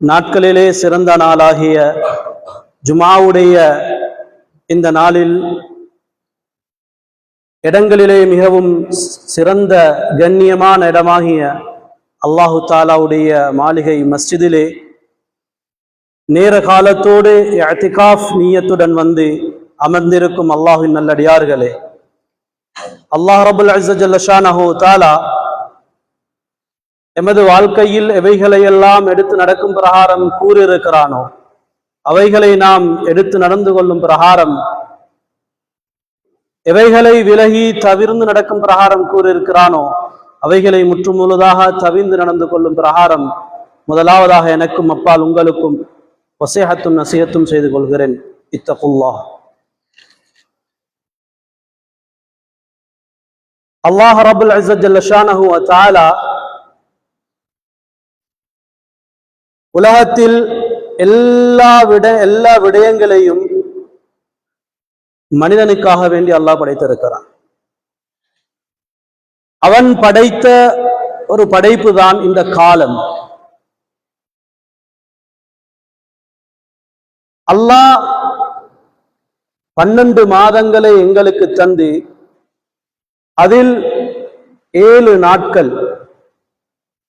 நாட்களிலே சிறந்த நாளாகிய ஜுமாவுடைய இந்த நாளில் இடங்களிலே மிகவும் சிறந்த கண்ணியமான இடமாகிய அல்லாஹு தாலாவுடைய மாளிகை மஸ்ஜிதிலே நேர காலத்தோடு அத்திகாஃப் நீயத்துடன் வந்து அமர்ந்திருக்கும் அல்லாஹின் நல்லடியார்களே. அல்லாஹ் ரபுல் அஸ்ஸஜல்லஷானஹு தாலா எமது வாழ்க்கையில் எவைகளையெல்லாம் எடுத்து நடக்கும் பிரகாரம் கூறியிருக்கிறானோ அவைகளை நாம் எடுத்து நடந்து கொள்ளும் பிரகாரம் எவைகளை விலகி தவிர்ந்து நடக்கும் பிரகாரம் கூறியிருக்கிறானோ அவைகளை முற்று முழுதாக தவிர்ந்து நடந்து கொள்ளும் பிரகாரம் முதலாவதாக எனக்கும் அப்பால் உங்களுக்கும் வசேகத்தும் நசியத்தும் செய்து கொள்கிறேன். இத்தகுல்லா. அல்லாஹ் ரபுல் அசத் வ தஆலா உலகத்தில் எல்லா விட எல்லா விடயங்களையும் மனிதனுக்காக வேண்டி அல்லாஹ் படைத்திருக்கிறான். அவன் படைத்த ஒரு படைப்பு தான் இந்த காலம். அல்லாஹ் பன்னெண்டு மாதங்களை எங்களுக்கு தந்து அதில் ஏழு நாட்கள்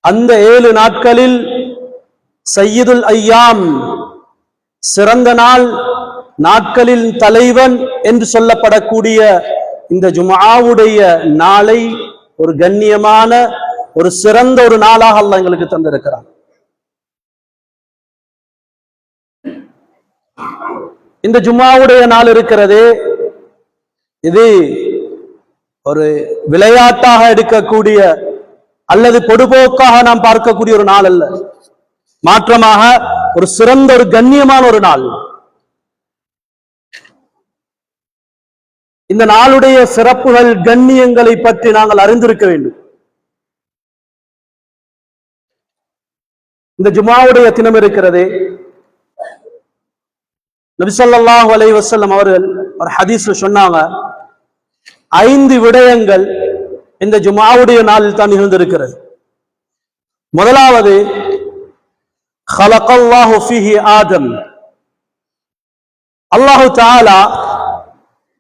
அந்த ஏழு நாட்களில் சையீதுல் ஐயாம். சிறந்த நாள் நாட்களில் தலைவன் என்று சொல்லப்படக்கூடிய இந்த ஜுமாவுடைய நாளை ஒரு கண்ணியமான ஒரு சிறந்த ஒரு நாளாக அல்ல எங்களுக்கு தந்திருக்கிறான். இந்த ஜுமாவுடைய நாள் இருக்கிறதே இது ஒரு விளையாட்டாக எடுக்கக்கூடிய அல்லது பொடுபோக்காக நாம் பார்க்கக்கூடிய ஒரு நாள் அல்ல. மாற்றமாக ஒரு சிறந்த ஒரு கண்ணியமான ஒரு நாள். இந்த நாளுடைய சிறப்புகள் கண்ணியங்களை பற்றி நாங்கள் அறிந்திருக்க வேண்டும். இந்த ஜுமாவுடைய தினம் இருக்கிறதே. நபிசல்லாஹ் அலை வசல்லம் அவர்கள் ஒரு ஹதீஸ்ல சொன்னாங்க ஐந்து விடயங்கள் இந்த ஜுமாவுடைய நாளில் தான் நிகழ்ந்திருக்கிறது. முதலாவது ஹலகல்லாஹு ஃபிஹி ஆதம் அல்லாஹு தாலா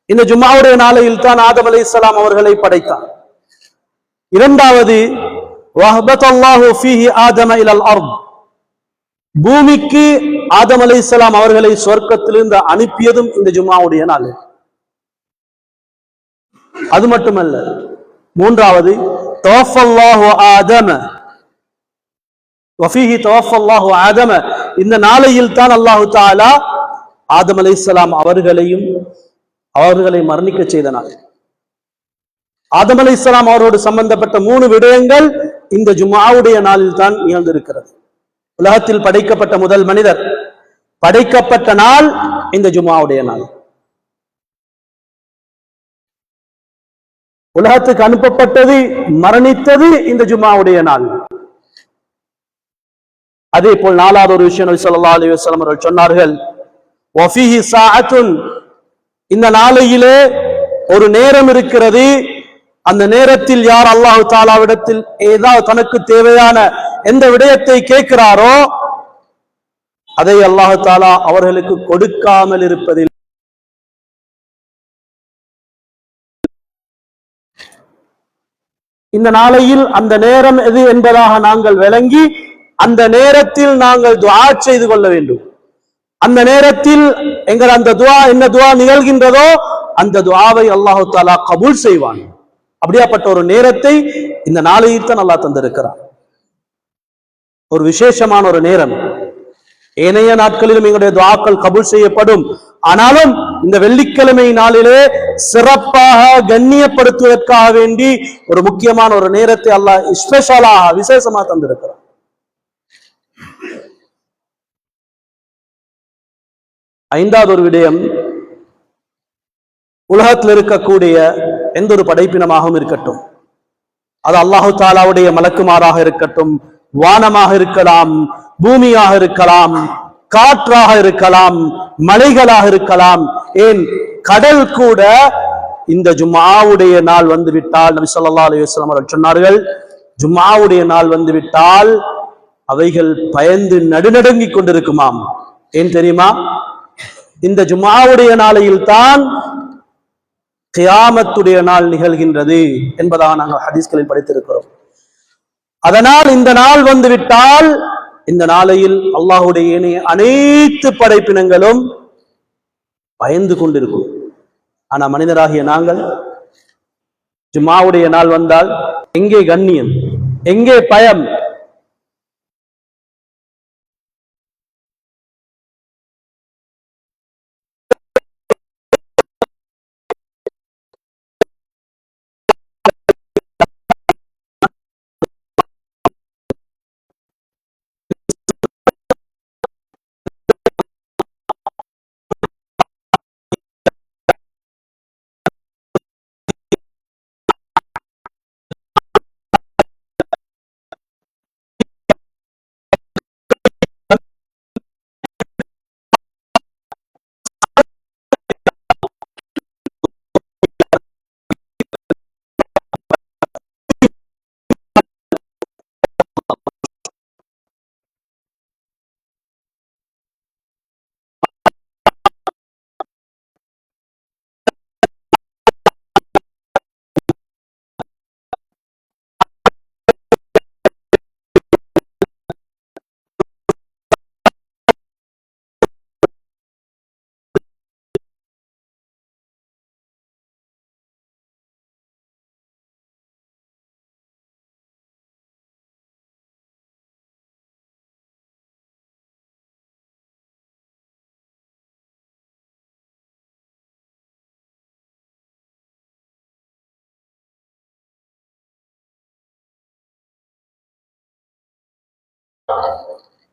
இந்த ஜும்மாவுடைய நாளையில் தான் ஆதம் அலி இஸ்லாம் அவர்களை படைத்தார். இரண்டாவது வஹபத் அல்லாஹு ஃபிஹி ஆதம இலல் அர்த். பூமிக்கு ஆதம் அலி இஸ்லாம் அவர்களை சொர்க்கத்திலிருந்து அனுப்பியதும் இந்த ஜும்மாவுடைய நாள். அது மட்டுமல்ல மூன்றாவது தோஃபல்லாஹு ஆதம வஃபீஹி தவஃபல்லாஹு ஆதம இந்த நாளையில் தான் அல்லாஹு தாலா ஆதம் அலைஹிஸ்ஸலாம் அவர்களையும் அவர்களை மரணிக்க செய்த நாள் ஆதம் இஸ்லாம் அவரோடு சம்பந்தப்பட்ட மூணு விடயங்கள் இந்த ஜுமாவுடைய நாளில் தான் நிகழ்ந்திருக்கிறது. உலகத்தில் படைக்கப்பட்ட முதல் மனிதர் படைக்கப்பட்ட நாள் இந்த ஜுமாவுடைய நாள். உலகத்துக்கு அனுப்பப்பட்டது மரணித்தது இந்த ஜுமாவுடைய நாள். அதே போல் நாலாவது ஒரு விஷயம் நபி ஸல்லல்லாஹு அலைஹி அவர்கள் சொன்னார்கள் இந்த நாளையிலே ஒரு நேரம் இருக்கிறது. அந்த நேரத்தில் யார் அல்லாஹு தாலாவிடத்தில் ஏதாவது தனக்கு தேவையான எந்த விடயத்தை கேட்கிறாரோ அதை அல்லாஹு தாலா அவர்களுக்கு கொடுக்காமல் இருப்பதில் இந்த நாளையில் அந்த நேரம் எது என்பதாக நாங்கள் விளங்கி அந்த நேரத்தில் நாங்கள் துவா செய்து கொள்ள வேண்டும். அந்த நேரத்தில் எங்கள் அந்த துவா என்ன துவா நிகழ்கின்றதோ அந்த துவாவை அல்லாஹு தாலா கபூல் செய்வான். அப்படியாப்பட்ட ஒரு நேரத்தை இந்த நாளையில் தான் அல்லாஹ் தந்திருக்கிறான். ஒரு விசேஷமான ஒரு நேரம். ஏனைய நாட்களிலும் எங்களுடைய துவாக்கள் கபூல் செய்யப்படும். ஆனாலும் இந்த வெள்ளிக்கிழமை நாளிலே சிறப்பாக கண்ணியப்படுத்துவதற்காக வேண்டி ஒரு முக்கியமான ஒரு நேரத்தை அல்லாஹ் ஸ்பெஷலாக விசேஷமா தந்திருக்கிறான். ஐந்தாவது ஒரு விடயம் உலகத்தில் இருக்கக்கூடிய எந்த ஒரு படைப்பினமாகவும் இருக்கட்டும். அது அல்லாஹு தாலாவுடைய மலக்குமாராக இருக்கட்டும் வானமாக இருக்கலாம் பூமியாக இருக்கலாம் காற்றாக இருக்கலாம் மலைகளாக இருக்கலாம். ஏன்? கடல் கூட இந்த ஜும்மாவுடைய நாள் வந்து விட்டால் நபி சொல்லா அலைஹி வஸல்லம் அவர்கள் சொன்னார்கள் ஜும்மாவுடைய நாள் வந்து விட்டால் அவைகள் பயந்து நடுநடுங்கிக் கொண்டிருக்குமாம். ஏன் தெரியுமா? இந்த ஜுமாவுடைய நாளையில் தான் கியாமத்துடைய நாள் நிகழ்கின்றது என்பதாக நாங்கள் ஹதீஸ்களில் படித்திருக்கிறோம். அதனால் இந்த நாள் வந்துவிட்டால் இந்த நாளையில் அல்லாஹுடைய அனைத்து படைப்பினங்களும் பயந்து கொண்டிருக்கும். ஆனா மனிதராகிய நாங்கள் ஜுமாவுடைய நாள் வந்தால் எங்கே கண்ணியம் எங்கே பயம்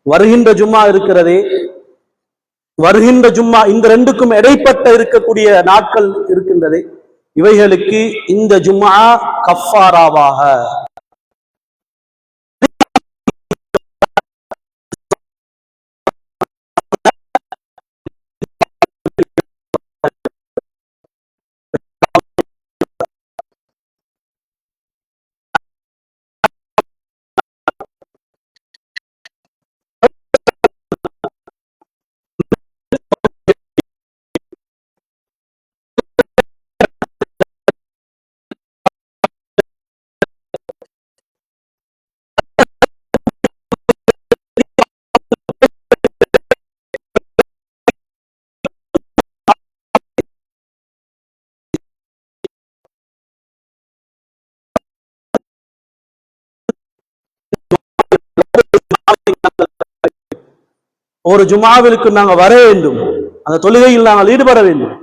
வருகின்ற ஜும்மா இருக்கிறதே. வருகின்ற ஜும்மா இந்த ரெண்டுக்கும் இடைப்பட்ட இருக்கக்கூடிய நாட்கள் இருக்கின்றதே. இவைகளுக்கு இந்த ஜும்மா கஃபாராவாக. ஒரு ஜுமாவிற்கு நாங்கள் வர வேண்டும். அந்த தொழுகையில் நாங்கள் ஈடுபட வேண்டும்.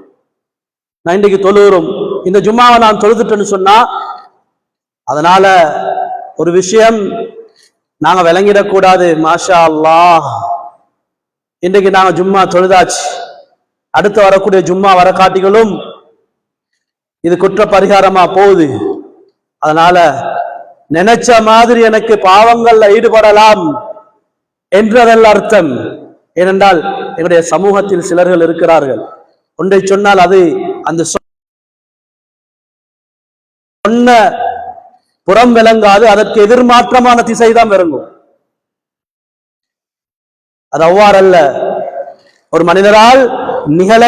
நான் இன்றைக்கு தொழுகிறோம். இந்த ஜும்மாவை நான் தொழுதுட்டேன்னு சொன்னா அதனால ஒரு விஷயம் நாங்கள் விளங்கிடக்கூடாது. மாஷா அல்லா இன்றைக்கு நாங்கள் ஜும்மா தொழுதாச்சு. அடுத்து வரக்கூடிய ஜும்மா வர காட்டிகளும் இது குற்ற பரிகாரமாக போகுது. அதனால நினைச்ச மாதிரி எனக்கு பாவங்கள்ல ஈடுபடலாம் என்றதல்ல அர்த்தம். ஏனென்றால் எங்களுடைய சமூகத்தில் சிலர்கள் இருக்கிறார்கள். ஒன்றை சொன்னால் அது அந்த சொன்ன புறம் விளங்காது அதற்கு எதிர்மாற்றமான திசைதான் விளங்கும். அது அவ்வாறல்ல. ஒரு மனிதரால் நிகழ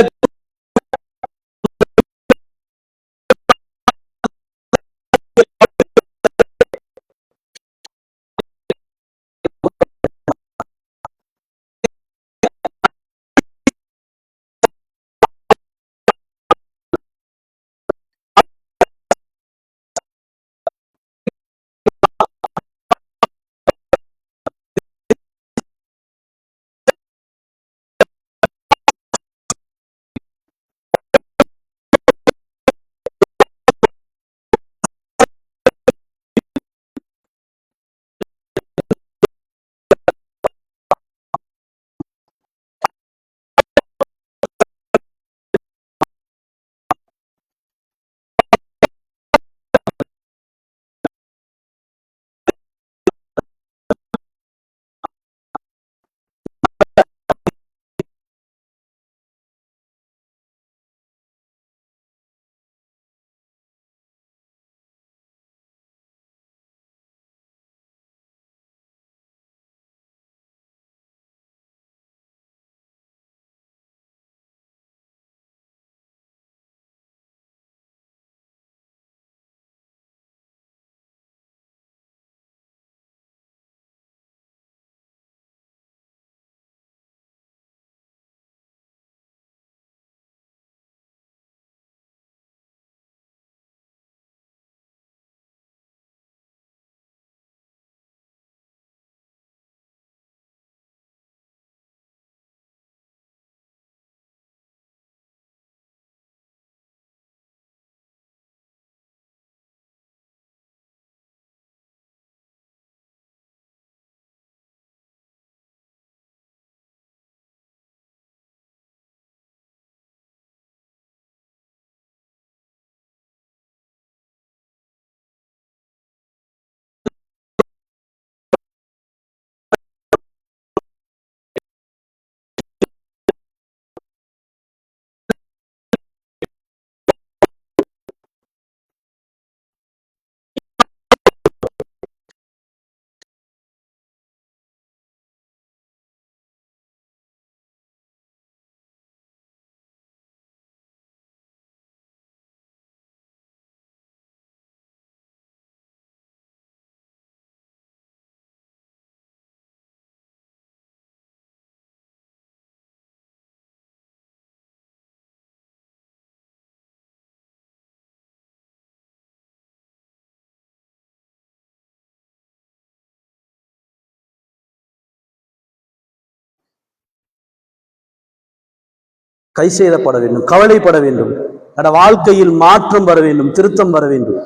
கை செய்தப்பட வேண்டும் கவலைப்பட வேண்டும். என்னோட வாழ்க்கையில் மாற்றம் வர வேண்டும் திருத்தம் வர வேண்டும்.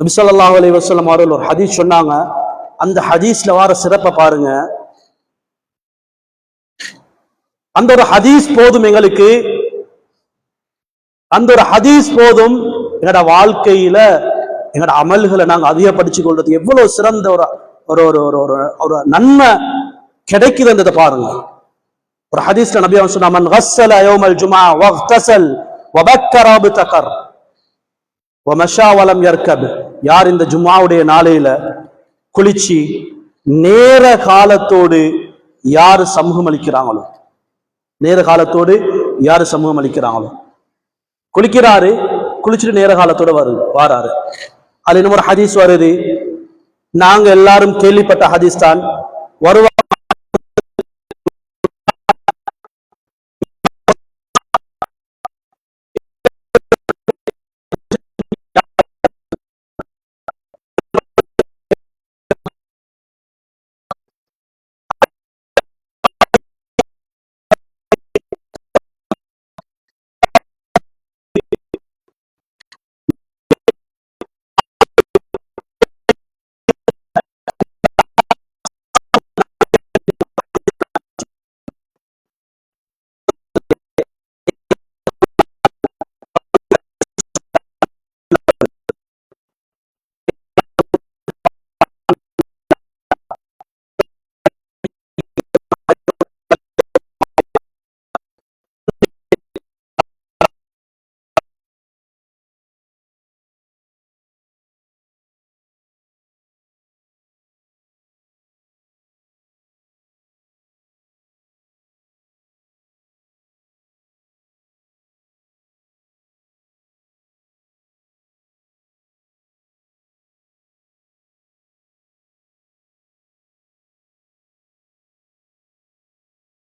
நபிசல்லாஹ் அலி வசலம் அவர்கள் ஒரு ஹதீஸ் சொன்னாங்க. அந்த ஹதீஸ்ல வர சிறப்பை பாருங்க. அந்த ஒரு ஹதீஸ் போதும் எங்களுக்கு. அந்த ஒரு ஹதீஸ் போதும் எங்களோட வாழ்க்கையில எங்களோட அமல்களை நாங்க அதிகப்படுத்திக் கொள்றது எவ்வளவு சிறந்த ஒரு ஒரு ஒரு ஒரு ஒரு நன்மை கிடைக்குதுன்றதை பாருங்க. ஒரு ஹதீஸ்ல நபி அவன் சொன்னா மன் கஸ்ஸல யௌமல் ஜுமா வக்தசல் வபக்கர பிதகர் வமஷா வலம் யர்கப். யார் இந்த ஜுமாவுடைய நாளையில குளிச்சு நேர காலத்தோடு யார் சமூகம் அளிக்கிறாங்களோ? நேர காலத்தோடு யார் சமூகம் அளிக்கிறாங்களோ? குளிக்கிறாரு குளிச்சுட்டு நேர காலத்தோட வரு வாராரு. அது இன்னும் ஒரு ஹதீஸ் வருது. நாங்க எல்லாரும் கேள்விப்பட்ட ஹதீஸ் தான். வருவா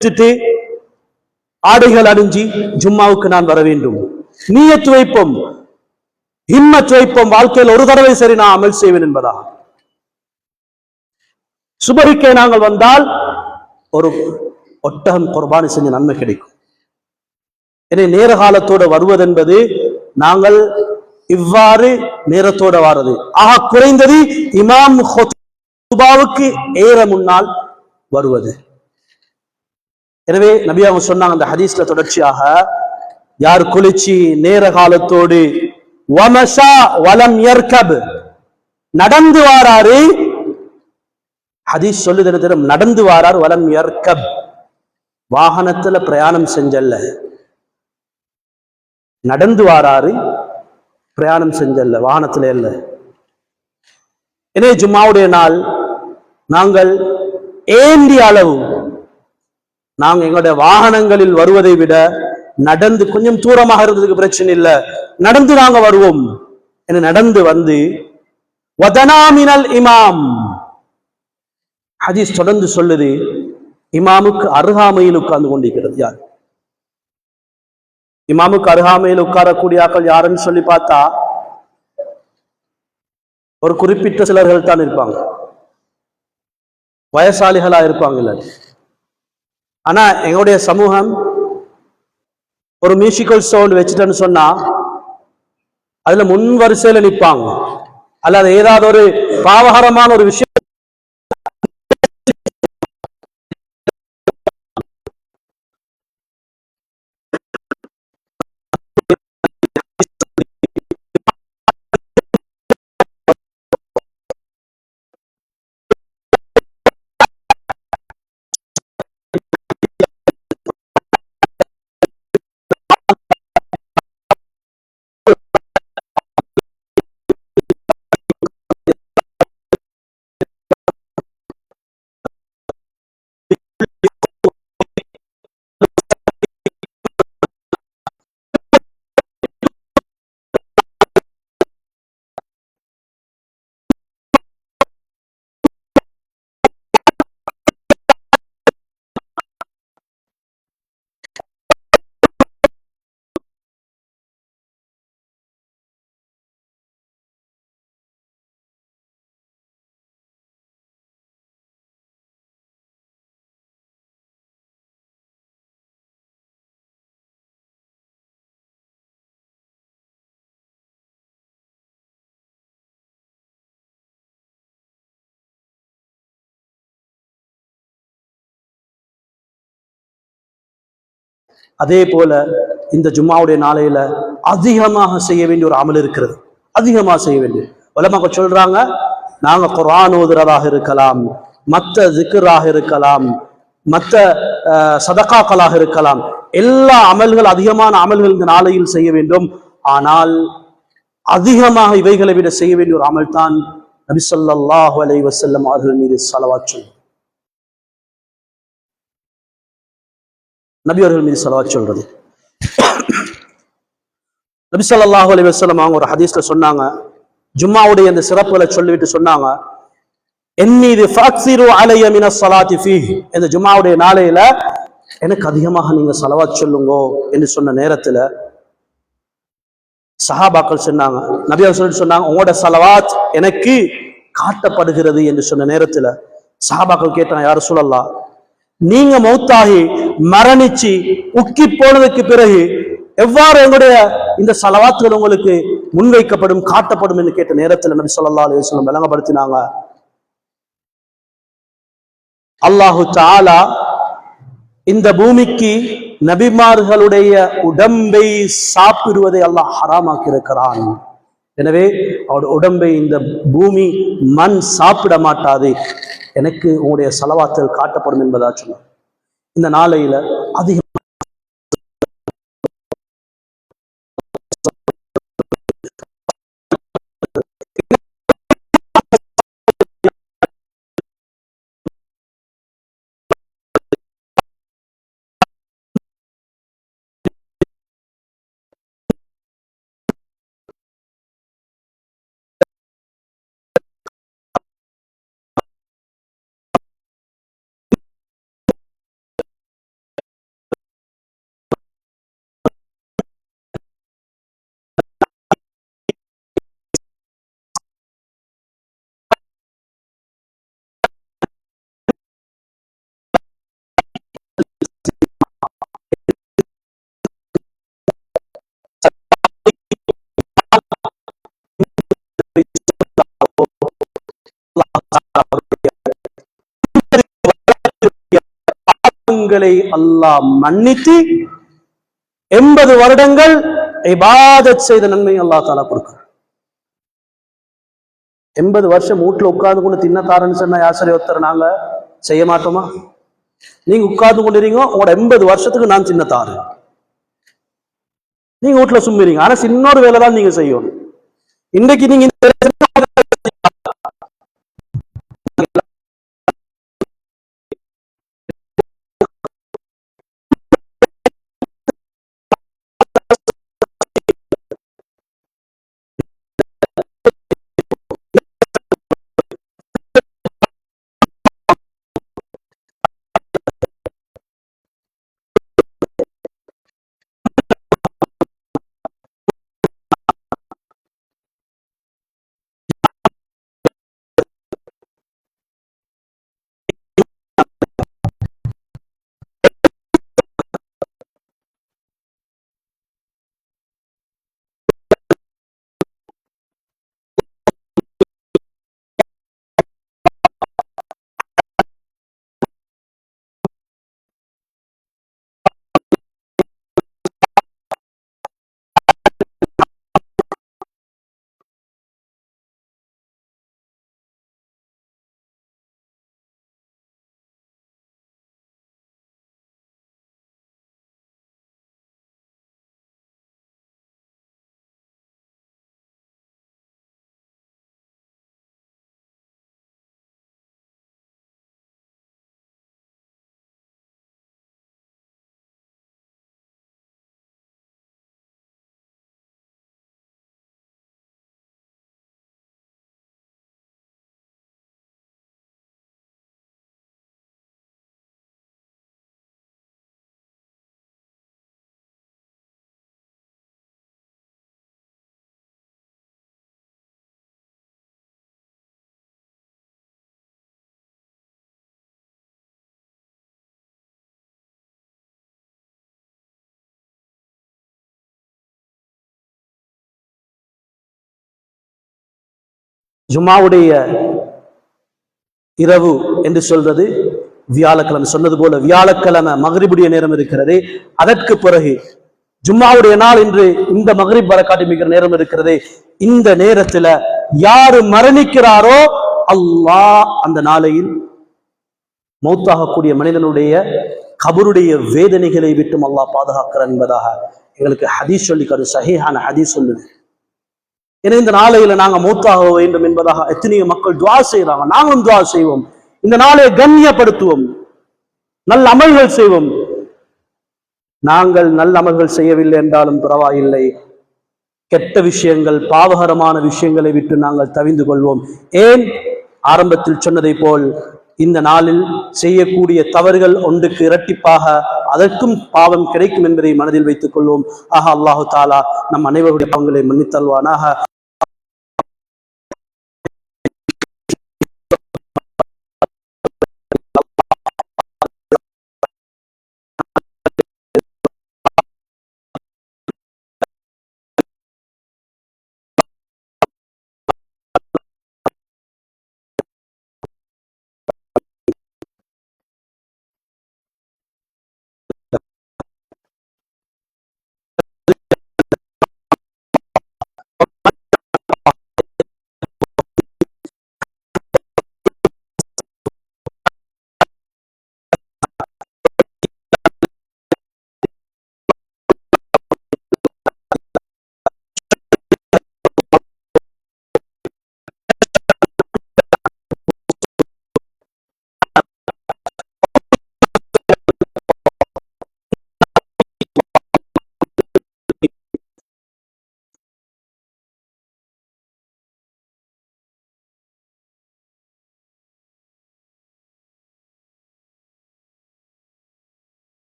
வச்சுட்டு ஆடைகள் அணிஞ்சி ஜும்மாவுக்கு நான் வர வேண்டும். நீயத்து வைப்போம் ஹிம்மத் வைப்போம் வாழ்க்கையில் ஒரு தடவை சரி நான் அமல் செய்வேன் என்பதா? சுபரிக்கை நாங்கள் வந்தால் ஒரு ஒட்டகம் குர்பானி செஞ்ச நன்மை கிடைக்கும். எனவே நேர காலத்தோட வருவதென்பது நாங்கள் இவ்வாறு நேரத்தோட வாரது. ஆக குறைந்தது இமாம் ஏற முன்னால் வருவது. எனவே நபி அவங்க சொன்னாங்க அந்த ஹதீஸ்ல தொடர்ச்சியாக யார் குளிச்சு நேர காலத்தோடு வமஷா வலம் ஏற்கப் நடந்து வாராரு ஹதீஸ் சொல்லுது தின தெரியும்? நடந்து வாரார் வலம் ஏற்கப் வாகனத்துல பிரயாணம் செஞ்சல்ல. நடந்து வாராரு பிரயாணம் செஞ்சல்ல வாகனத்துல இல்ல எனவே ஜும்மாவுடைய நாள் நாங்கள் ஏந்திய அளவு நாங்க எங்களுடைய வாகனங்களில் வருவதை விட நடந்து கொஞ்சம் தூரமாக இருந்ததுக்கு பிரச்சனை இல்லை. நடந்து நாங்க வருவோம். என நடந்து வந்து வதனாமினல் இமாம். ஹதீஸ் தொடர்ந்து சொல்லுது இமாமுக்கு அருகாமையில் உட்கார்ந்து கொண்டிருக்கிறது யார்? இமாமுக்கு அருகாமையில் உட்காரக்கூடிய ஆக்கள் யாருன்னு சொல்லி பார்த்தா ஒரு குறிப்பிட்ட சிலர்கள் தான் இருப்பாங்க. வயசாளிகளா இருப்பாங்க ஆனால் எங்களுடைய சமூகம் ஒரு மியூசிக்கல் சவுண்ட் வச்சுட்டேன்னு சொன்னா அதுல முன் வரிசையில் நிப்பாங்க. அல்லது ஏதாவது ஒரு பாவகரமான ஒரு விஷயம் அதே போல இந்த ஜும்மாவுடைய நாளையில அதிகமாக செய்ய வேண்டிய ஒரு அமல் இருக்கிறது. அதிகமாக செய்ய வேண்டிய வலமாக சொல்றாங்க நாங்க குரான் ஓதுறதாக இருக்கலாம் மற்ற ஜிக்ராக இருக்கலாம் மற்ற சதக்காக்களாக இருக்கலாம். எல்லா அமல்கள் அதிகமான அமல்கள் இந்த நாளையில் செய்ய வேண்டும். ஆனால் அதிகமாக இவைகளை விட செய்ய வேண்டிய ஒரு அமல் தான் நபி ஸல்லல்லாஹு அலைஹி அவர்கள் மீது ஸலவாத் நபி அவர்கள் மீது ஸலவாத் சொல்றது. நபி சொல்லாஹு அலி வசலம் அவங்க ஒரு ஹதீஸ்ல சொன்னாங்க. ஜும்மாவுடைய அந்த சிறப்புகளை சொல்லிவிட்டு சொன்னாங்க. என் மீது இந்த ஜும்மாவுடைய நாளையில எனக்கு அதிகமாக நீங்க செலவா சொல்லுங்கோ என்று சொன்ன நேரத்துல சஹாபாக்கள் சொன்னாங்க. நபி சொல்லிட்டு சொன்னாங்க உங்களோட செலவாத் எனக்கு காட்டப்படுகிறது என்று சொன்ன நேரத்துல சஹாபாக்கள் கேட்டாங்க யாரும் சொல்லலாம் நீங்க மௌத்தாகி மரணிச்சு உக்கி போனதுக்கு பிறகு எவ்வாறு எங்களுடைய இந்த சலவாத்துகள் உங்களுக்கு முன்வைக்கப்படும் காட்டப்படும் என்று கேட்ட நேரத்தில் நபி சொல்லா அலி வஸல்லம் விளங்கப்படுத்தினாங்க. அல்லாஹு தாலா இந்த பூமிக்கு நபிமார்களுடைய உடம்பை சாப்பிடுவதை அல்லாஹ் ஹராமாக்கியிருக்கிறான். எனவே அவருடைய உடம்பை இந்த பூமி மண் சாப்பிட மாட்டாது. எனக்கு உங்களுடைய செலவாத்தல் காட்டப்படும் என்பதா சொன்னார். இந்த நாளையில் அதிக பாவங்களை அல்லாஹ் மன்னித்து எண்பது வருடங்கள் இபாதத் செய்த நன்மை அல்லாஹ் தாலா கொடுக்கிறார் எண்பது வருஷம் வீட்டுல உட்கார்ந்து கொண்டு தின்னத்தாரன்னு சொன்னா யாசரி ஒருத்தர் நாங்க செய்ய மாட்டோமா? நீங்க உட்கார்ந்து கொண்டிருங்க உங்களோட எண்பது வருஷத்துக்கு நான் சின்ன தாரு நீங்க வீட்டுல சும்மிறீங்க ஆனா சின்னொரு வேலை தான் நீங்க செய்யணும். இன்னைக்கு நீங்க ஜுமாவுடைய இரவு என்று சொல்றது வியாழக்கிழமை. சொன்னது போல வியாழக்கிழமை மகரிபுடைய நேரம் இருக்கிறது. அதற்கு பிறகு ஜும்மாவுடைய நாள் என்று இந்த மகரிப் வரக்காட்டி மிகிற நேரம் இருக்கிறது. இந்த நேரத்துல யாரு மரணிக்கிறாரோ அல்லாஹ் அந்த நாளையில் மௌத்தாகக்கூடிய மனிதனுடைய கபருடைய வேதனைகளை விட்டும் அல்லாஹ் பாதுகாக்கிறார் என்பதாக எங்களுக்கு ஹதீஸ் சொல்லிக்கொள்ளும் சஹிஹான ஹதீஸ் சொல்லுது. ஏன்னா இந்த நாளையில நாங்க மௌத்தாக வேண்டும் என்பதாக எத்தனையோ மக்கள் துவா செய்யறாங்க நாங்களும் துவா செய்வோம். இந்த நாளை கண்ணியப்படுத்துவோம். நல்ல அமல்கள் செய்வோம். நாங்கள் நல்ல அமல்கள் செய்யவில்லை என்றாலும் பரவாயில்லை. கெட்ட விஷயங்கள் பாவகரமான விஷயங்களை விட்டு நாங்கள் தவிந்து கொள்வோம். ஏன்? ஆரம்பத்தில் சொன்னதை போல் இந்த நாளில் செய்யக்கூடிய தவறுகள் ஒன்றுக்கு இரட்டிப்பாக அதற்கும் பாவம் கிடைக்கும் என்பதை மனதில் வைத்துக் கொள்வோம். ஆஹா அல்லாஹு தாலா நம் அனைவருடைய பாவங்களை மன்னித்தல்வானாக.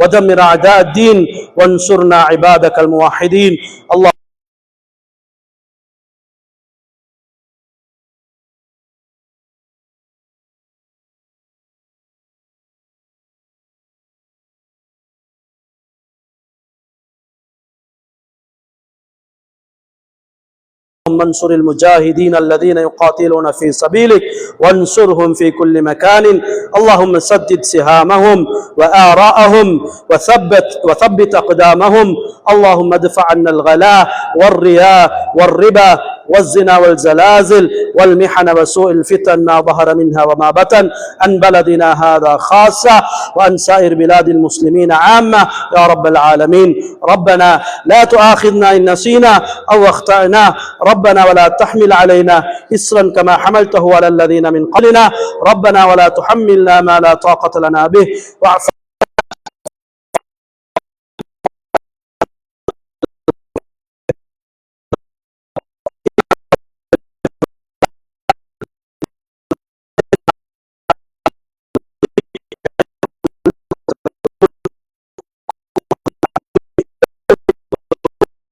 ودمر أعداء الدين وانصرنا عبادك الموحدين. اللهم اللهم انصر المجاهدين الذين يقاتلون في سبيلك وانصرهم في كل مكان. اللهم سدد سهامهم وآراءهم وثبت وثبت أقدامهم. اللهم ادفع عنا الغلاء والرياء والربا والزنا والزلازل والمحن وسوء الفتن ما ظهر منها وما بطن. عن بلدنا هذا خاصة وعن سائر بلاد المسلمين عامة. يا رب العالمين. ربنا لا تؤاخذنا إن نسينا أو أخطأنا. ربنا ولا تحمل علينا إسرا كما حملته على الذين من قبلنا. ربنا ولا تحملنا ما لا طاقة لنا به. واعف